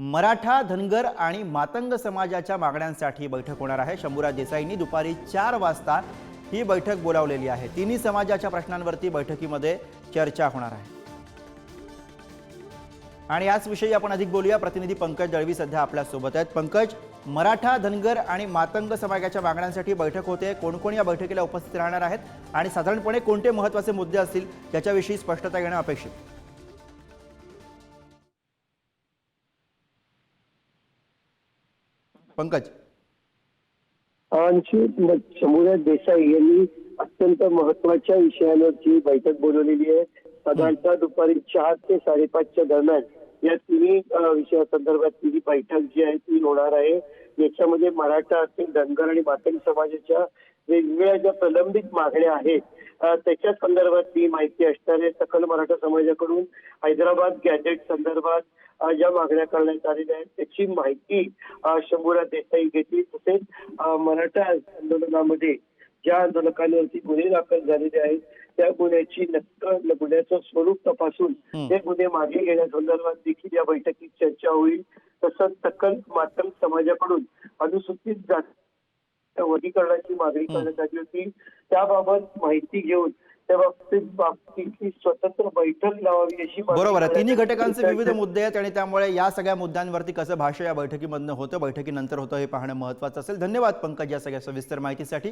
मराठा धनगर आणि मातंग समाजाच्या मागण्यांसाठी बैठक होणार आहे. शंभूराज देसाईंनी दुपारी चार वाजता ही बैठक बोलावलेली आहे. तिन्ही समाजाच्या प्रश्नांवरती बैठकीमध्ये चर्चा होणार आहे. आणि याच विषयी आपण अधिक बोलूया. प्रतिनिधी पंकज दळवी सध्या आपल्यासोबत आहेत. पंकज मराठा धनगर आणि मातंग समाजाच्या मागण्यांसाठी बैठक होते. कोण कोण या बैठकीला उपस्थित राहणार आहेत? आणि साधारणपणे कोणते महत्त्वाचे मुद्दे असतील? याच्याविषयी स्पष्टता घेणं अपेक्षित. पंकज. शंभूराज देसाई यांनी अत्यंत महत्त्वाच्या विषयांवरची बैठक बोलवलेली आहे. साधारणतः दुपारी चार ते साडेपाचच्या दरम्यान या तिन्ही विषयासंदर्भात तिन्ही बैठक जी आहे ती होणार आहे. याच्यामध्ये मराठा असतील धनगर आणि बातमी समाजाच्या वेगवेगळ्या ज्या प्रलंबित मागण्या आहेत त्याच्या संदर्भात ही माहिती असणारे सकल मराठा समाजाकडून हैदराबाद गॅजेट संदर्भात ज्या मागण्या करण्यात आलेल्या आहेत त्याची माहिती अ, शंभूराज देसाई घेतली. तसेच मराठा आंदोलनामध्ये ज्या आंदोलकांवरती गुन्हे दाखल झालेले आहेत त्या गुन्ह्याची नक्कल गुन्ह्याचं स्वरूप तपासून हं. गुन्हे मागे घेण्यासंदर्भात देखील या बैठकीत चर्चा होईल तसंच सकल मातंग समाजाकडून अनुसूचित जाती वर्गीकरणाची मागणी. करण्यात आली होती त्याबाबत माहिती घेऊन बाबतीतली स्वतंत्र बैठक लावावी अशी बरोबर आहे तिन्ही घटकांचे. विविध मुद्दे आहेत आणि त्यामुळे या सगळ्या मुद्द्यांवरती कसं भाष्य या बैठकीमधनं होतं बैठकीनंतर होतं हे पाहणं महत्त्वाचं असेल धन्यवाद पंकज या सगळ्या सविस्तर माहितीसाठी